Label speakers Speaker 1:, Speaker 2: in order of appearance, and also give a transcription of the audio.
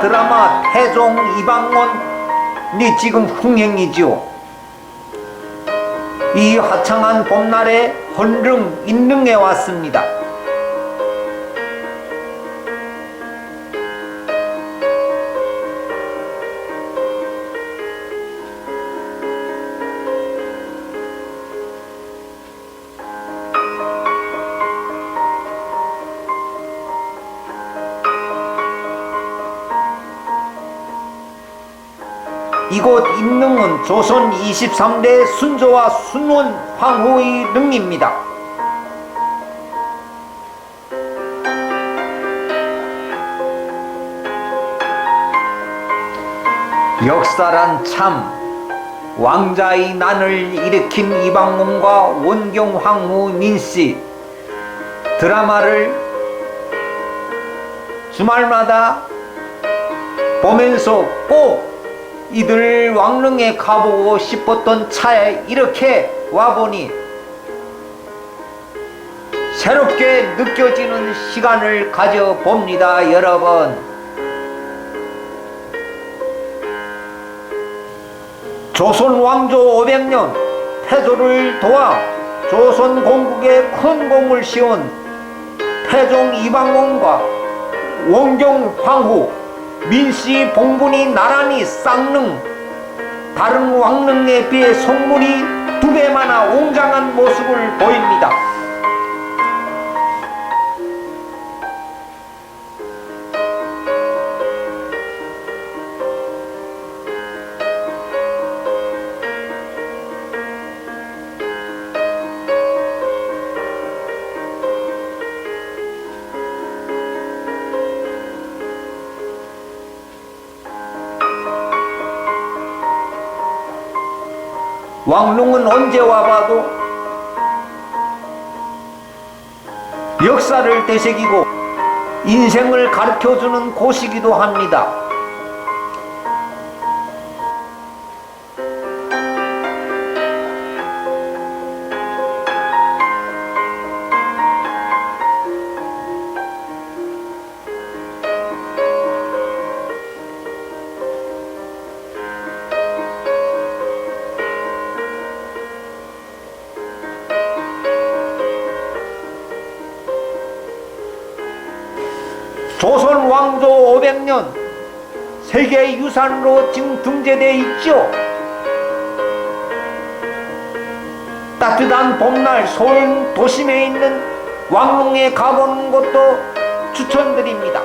Speaker 1: 드라마 태종 이방원이 지금 흥행이지요. 이 화창한 봄날에 헌릉 인릉에 왔습니다. 이곳 인릉은 조선 23대 순조와 순원 황후의 능입니다. 역사란 참 왕자의 난을 일으킨 이방문과 원경 황후 민씨 드라마를 주말마다 보면서 꼭 이들 왕릉에 가보고 싶었던 차에 이렇게 와보니 새롭게 느껴지는 시간을 가져봅니다, 여러분. 조선 왕조 500년 태조를 도와 조선 공국에 큰 공을 씌운 태종 이방원과 원경 황후 민씨 봉분이 나란히 쌍릉 다른 왕릉에 비해 성물이 두 배마나 웅장한 모습을 보입니다. 왕릉은 언제 와봐도 역사를 되새기고 인생을 가르쳐주는 곳이기도 합니다. 조선 왕조 500년 세계 유산으로 지금 등재되어 있죠. 따뜻한 봄날 서울 도심에 있는 왕릉에 가보는 것도 추천드립니다.